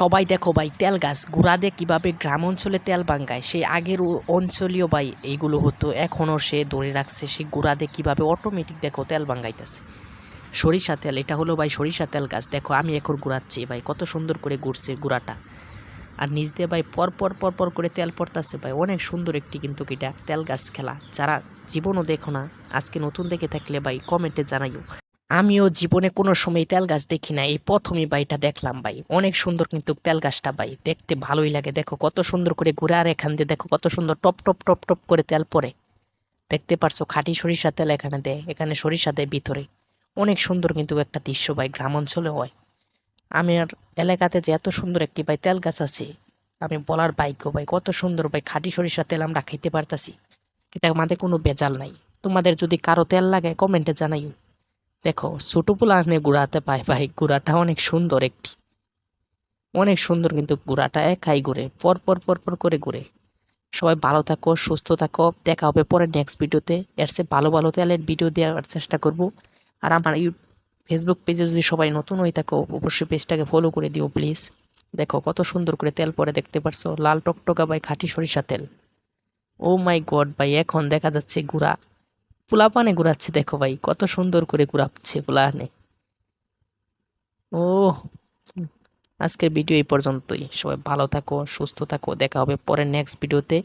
সবাই দেখো ভাই, তেল গাছ গুড়াদে কীভাবে গ্রাম অঞ্চলে তেল বাঙ্গায় সেই আগের অঞ্চলীয় ভাই এইগুলো হতো, এখনও সে ধরে রাখছে, সেই গুড়াদে কীভাবে অটোমেটিক দেখো তেল বাঙ্গাইতেছে সরিষা তেল, এটা হলো ভাই সরিষা তেল গাছ, দেখো আমি এখন গুড়াচ্ছি ভাই, কত সুন্দর করে ঘুরছে গুড়াটা। আর নিচ দিয়ে ভাই পর পর পর পর করে তেল পড়তাছে ভাই, অনেক সুন্দর একটি কিন্তু এটা তেল গাছ খেলা। যারা জীবনও দেখো না, আজকে নতুন দেখে থাকলে ভাই কমেন্টে জানাইও। আমিও জীবনে কোনো সময় তেল গাছ দেখি না। এই প্রথমই বাইটা দেখলাম ভাই। অনেক সুন্দর কিন্তু তেল গাছটা ভাই। দেখতে ভালোই লাগে। দেখো কত সুন্দর করে ঘুরে আর এখান দিয়ে দেখো কত সুন্দর টপ টপ টপ টপ করে তেল পড়ে। দেখতে পারছ খাঁটি সরিষা তেল এখানে দেয়। এখানে সরিষা দেয় ভিতরে। অনেক সুন্দর কিন্তু একটা দৃশ্য ভাই গ্রাম অঞ্চলে হয়। আমি আর এলাকাতে যে এত সুন্দর একটি ভাই তেল গাছ আছে, আমি বলার বাইক ভাই, কত সুন্দর ভাই খাঁটি সরিষা তেল আমরা খাইতে পারতাছি। এটা আমাদের কোনো বেজাল নাই। তোমাদের যদি কারও তেল লাগে কমেন্টে জানাইও। দেখো, ছোটো পোলানে গুড়াতে পায় ভাই গুড়াটা অনেক সুন্দর একটি। অনেক সুন্দর কিন্তু গুড়াটা একাই ঘুরে, পর পর পর পর করে ঘুরে। সবাই ভালো থাকো, সুস্থ থাকো, দেখা হবে পরে নেক্সট ভিডিওতে। এর চেয়ে ভালো ভালো তেলের ভিডিও দেওয়ার চেষ্টা করব। আর আমার ইউ ফেসবুক পেজে যদি সবাই নতুন হয়ে থাকো, অবশ্যই পেজটাকে ফলো করে দিও প্লিজ দেখো, কত সুন্দর করে তেল পরে দেখতে পারছ, লাল টকটকা ভাই, খাঁটি সরিষা তেল। ও মাই গড ভাই, এখন দেখা যাচ্ছে গুড়া পোলাপানে ঘুরাচ্ছে, দেখো ভাই, কত সুন্দর করে ঘুরাচ্ছে পোলাপানে। ও আজকের ভিডিও এই পর্যন্তই। সবাই ভালো থাকো, সুস্থ থাকো, দেখা হবে পরের নেক্সট ভিডিওতে